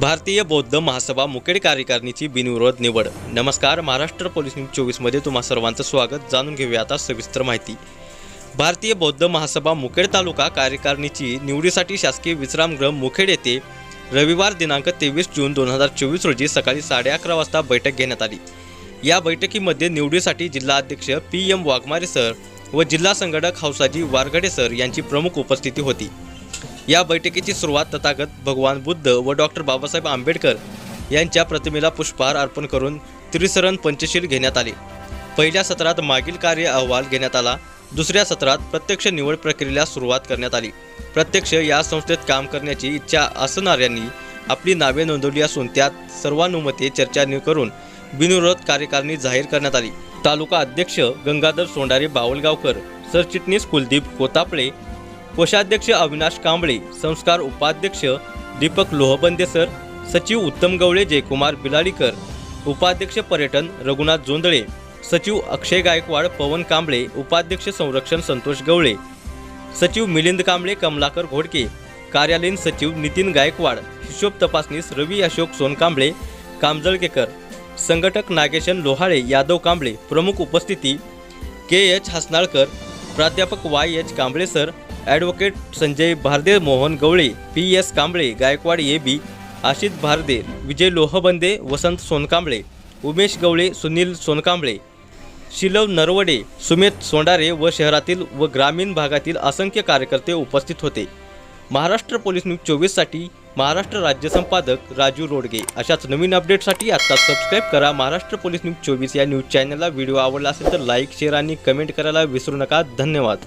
भारतीय बौद्ध महासभा मुखेड कार्यकारिणीची बिनविरोध निवड. नमस्कार महाराष्ट्र पोलीस न्यूज चोवीसमध्ये तुम्हा सर्वांचं स्वागत. जाणून घेऊया आता सविस्तर माहिती. भारतीय बौद्ध महासभा मुखेड तालुका कार्यकारिणीची निवडीसाठी शासकीय विश्रामगृह मुखेड येथे रविवार दिनांक तेवीस जून दोन हजार चोवीस रोजी सकाळी साडे अकरा वाजता बैठक घेण्यात आली. या बैठकीमध्ये निवडीसाठी जिल्हा अध्यक्ष पी एम वाघमारे सर व जिल्हा संघटक हौसाजी वारगडे सर यांची प्रमुख उपस्थिती होती. या बैठकीची सुरुवात तथागत भगवान बुद्ध व डॉक्टर बाबासाहेब आंबेडकर यांच्या प्रतिमेला पुष्पहार अर्पण करून त्रिसरण पंचशील घेण्यात आले. पहिल्या सत्रात मागील कार्य अहवाल घेण्यात आला. दुसऱ्या सत्रात प्रत्यक्ष निवड प्रक्रियेला सुरुवात करण्यात आली. प्रत्यक्ष या संस्थेत काम करण्याची इच्छा असणाऱ्यांनी आपली नावे नोंदवली असून त्यात सर्वानुमते चर्चा करून बिनविरोध कार्यकारिणी जाहीर करण्यात आली. तालुका अध्यक्ष गंगाधर सोंडारे बावलगावकर सरचिटणीस कुलदीप कोतापळे कोषाध्यक्ष अविनाश कांबळे संस्कार उपाध्यक्ष दीपक लोहबंदे सर सचिव उत्तम गवळे जयकुमार बिलाडीकर उपाध्यक्ष पर्यटन रघुनाथ जोंदळे सचिव अक्षय गायकवाड पवन कांबळे उपाध्यक्ष संरक्षण संतोष गवळे सचिव मिलिंद कांबळे कमलाकर घोडके कार्यालयीन सचिव नितीन गायकवाड हिशोब तपासनीस रवी अशोक सोनकांबळे कामजळकेकर संघटक नागेशन लोहाळे यादव कांबळे प्रमुख उपस्थिती के एच हसनाळकर प्राध्यापक Y H Kamble sir advocate Sanjay Bharde Mohan Gawale P S Kamble Gaikwad A B Ashit Bharde Vijay Lohbande Vasant Sonkamble Umesh Gawale Sunil Sonkamble Shilav Narwade Sumedh Sondare व शहरातील व ग्रामीण भागातील असंख्य कार्यकर्ते उपस्थित होते. महाराष्ट्र पोलीस न्यूज चोवीससाठी महाराष्ट्र राज्य संपादक राजू रोडगे. अशाच नवीन अपडेटसाठी आत्ता सबस्क्राईब करा महाराष्ट्र पोलीस न्यूज चोवीस या न्यूज चॅनलला. व्हिडिओ आवडला असेल तर लाईक शेअर आणि कमेंट करायला विसरू नका. धन्यवाद.